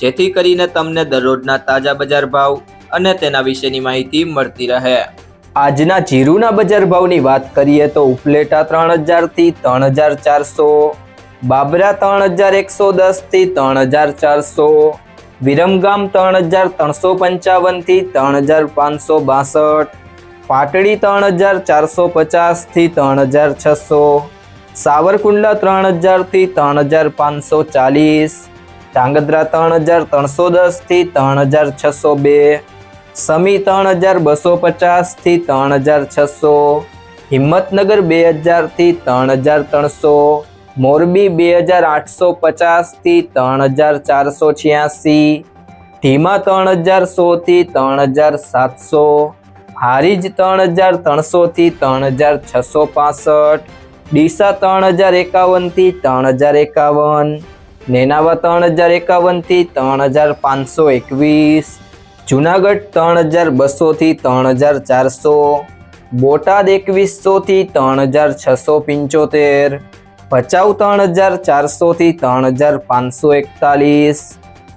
જેથી કરીને તમને દરરોજના તાજા બજાર ભાવ અને તેના વિશેની માહિતી મળતી રહે. આજના જીરુના બજાર ભાવની વાત કરીએ તો ઉપલેટા ત્રણ હજારથી ત્રણ હજાર ચારસો, બાબરા ત્રણ હજાર એકસો દસથી ત્રણ હજાર ચારસો, વિરમગામ ત્રણ હજાર ત્રણસો પંચાવનથી ત્રણ હજાર પાંચસો બાસઠ, પાટડી ત્રણ હજાર ચારસો પચાસથી ત્રણ હજાર છસો, સાવરકુંડલા ત્રણ હજારથી ત્રણ હજાર પાંચસો ચાલીસ ધાંગધ્રા ત્રણ હજાર ત્રણસો દસથી ત્રણ હજાર છસો બે સમી ત્રણ હજાર બસો પચાસથી ત્રણ હજાર છસો હિંમતનગર બે હજારથી ત્રણ હજાર ત્રણસો મોરબી બે હજાર આઠસો પચાસથી ત્રણ હજાર ચારસો છ્યાસી ધીમા ત્રણ હજાર સોથી ત્રણ હજાર સાતસો હારીજ ત્રણ હજાર ત્રણસોથી ત્રણ હજાર છસો પાસઠ ડીસા ત્રણ હજાર એકાવનથી ત્રણ હજાર એકાવન નેનાવા ત્રણ હજાર એકાવનથી ત્રણ હજાર પાંચસો એકવીસ જુનાગઢ ત્રણ હજાર બસોથી ત્રણ હજાર ચારસો બોટાદ એકવીસોથી ત્રણ હજાર છસો પંચોતેર ભચાઉ ત્રણ હજાર ચારસોથી ત્રણ હજાર પાંચસો એકતાલીસ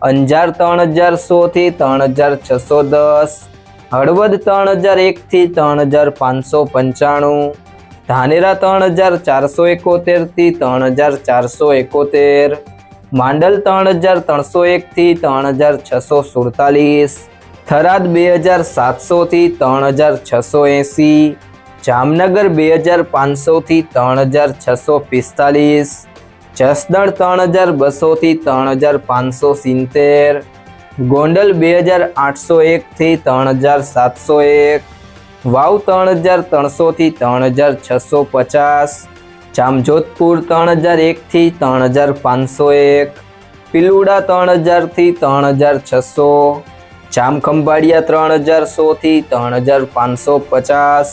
અંજાર ત્રણ હજાર સોથી ત્રણ હજાર છસો દસ હળવદ ત્રણ હજાર એકથી ત્રણ હજાર પાંચસો પંચાણું ધાનેરા ત્રણ હજાર ચારસો એકોતેરથી ત્રણ હજાર ચારસો એકોતેર માંડલ ત્રણ હજાર ત્રણસો એકથી ત્રણ હજાર છસો સુડતાલીસ, થરાદ બે હજાર સાતસોથી ત્રણ હજાર છસો એંસી, જામનગર બે હજાર પાંચસોથી ત્રણ હજાર છસો પિસ્તાલીસ, જસદણ ત્રણ હજાર બસોથી ત્રણ હજાર પાંચસો સિત્તેર, ગોંડલ બે હજાર આઠસો એકથી ત્રણ હજાર સાતસો એક, વાવ ત્રણ હજાર ત્રણસોથી ત્રણ હજાર છસો પચાસ જામજોધપુર ત્રણ હજાર એકથી ત્રણ હજાર પાંચસો એક, પિલુડા ત્રણ હજારથી ત્રણ હજાર છસો, જામખંભાળિયા ત્રણ હજાર સોથી ત્રણ હજાર પાંચસો પચાસ,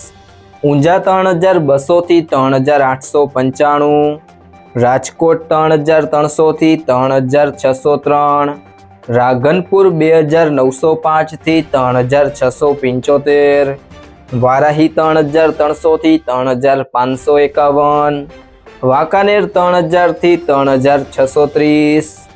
ઊંઝા ત્રણ હજાર બસોથી ત્રણ હજાર આઠસો પંચાણું, રાજકોટ ત્રણ હજાર ત્રણસોથી ત્રણ હજાર છસો ત્રણ, રાધનપુર બે હજાર નવસો પાંચથી ત્રણ હજાર છસો પંચોતેર વારાહી ત્રણ હજાર ત્રણસોથી ત્રણ હજાર પાંચસો એકાવન. વાંકાનેર ત્રણ હજારથી ત્રણ હજાર છસો ત્રીસ.